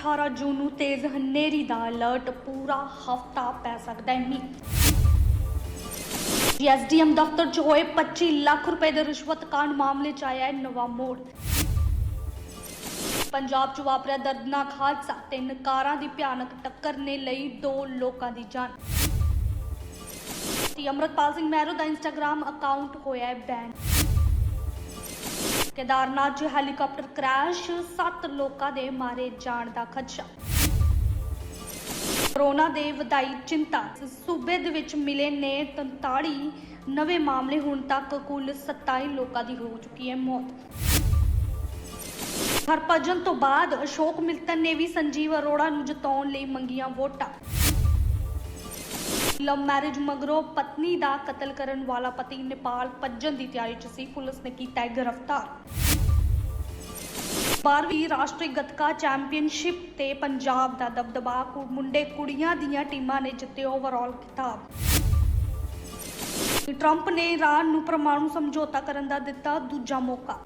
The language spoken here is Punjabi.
18 ਜੂਨ ਨੂੰ ਤੇਜ਼ ਹਨੇਰੀ ਦਾ ਅਲਰਟ, ਪੂਰਾ ਹਫਤਾ ਪੈ ਸਕਦਾ ਹੈ ਮੀਂਹ। ਐਸਡੀਐਮ ਦਫ਼ਤਰ 'ਚ ਹੋਏ 25 ਲੱਖ ਰੁਪਏ ਦੇ ਰਿਸ਼ਵਤ ਕਾਂਡ ਮਾਮਲੇ 'ਚ ਆਇਆ ਹੈ ਨਵਾਂ ਮੋੜ। ਪੰਜਾਬ 'ਚ ਵਾਪਰਿਆ ਦਰਦਨਾਕ ਹਾਦਸਾ, ਤਿੰਨ ਕਾਰਾਂ ਦੀ ਭਿਆਨਕ ਟੱਕਰ ਨੇ ਲਈ ਦੋ ਲੋਕਾਂ ਦੀ ਜਾਨ। ਤੇ ਅਮਰਤਪਾਲ ਸਿੰਘ ਮਹਿਰੋ ਦਾ ਇੰਸਟਾਗ੍ਰam ਅਕਾਊਂਟ ਹੋਇਆ ਹੈ ਬੈਨ। ਕੇਦਾਰਨਾਥ 'ਚ ਹੈਲੀਕਾਪਟਰ ਕ੍ਰੈਸ਼ 7 ਲੋਕਾਂ ਦੇ ਮਾਰੇ ਜਾਣ ਦਾ ਖਦਸ਼ਾ। ਕਰੋਨਾ ਦੇ ਵਧਾਈ ਚਿੰਤਾ। ਸੂਬੇ ਦੇ ਵਿੱਚ ਮਿਲੇ ਨੇ 43 ਨਵੇਂ ਮਾਮਲੇ, ਹੁਣ ਤੱਕ ਕੁੱਲ 27 ਲੋਕਾਂ ਦੀ ਹੋ ਚੁੱਕੀ ਹੈ ਮੌਤ। ਹਰਭਜਨ ਤੋਂ ਬਾਅਦ ਅਸ਼ੋਕ ਮਿੱਤਲ ਨੇ ਵੀ ਸੰਜੀਵ ਅਰੋੜਾ ਨੂੰ ਜਿਤਾਉਣ ਲਈ ਮੰਗੀਆਂ ਵੋਟਾਂ। ਲਵ ਮੈਰਿਜ ਮਗਰੋਂ ਪਤਨੀ ਦਾ ਕਤਲ ਕਰਨ ਵਾਲਾ ਪਤੀ ਨੇਪਾਲ ਭੱਜਣ ਦੀ ਤਿਆਰੀ 'ਚ ਸੀ। ਪੁਲਿਸ ਨੇ ਕੀਤਾ ਗ੍ਰਿਫਤਾਰ। 12ਵੀਂ ਰਾਸ਼ਟਰੀ ਗੱਤਕਾ ਚੈਂਪੀਅਨਸ਼ਿਪ ਤੇ ਪੰਜਾਬ ਦਾ ਦਬਦਬਾ ਮੁੰਡੇ ਕੁੜੀਆਂ ਦੀਆਂ ਟੀਮਾਂ ਨੇ ਜਿੱਤੇ ਓਵਰਆਲ ਖਿਤਾਬ। ਟਰੰਪ ਨੇ ਇਰਾਨ ਨੂੰ ਪਰਮਾਣੂ ਸਮਝੌਤਾ ਕਰਨ ਦਾ ਦਿੱਤਾ ਦੂਜਾ ਮੌਕਾ।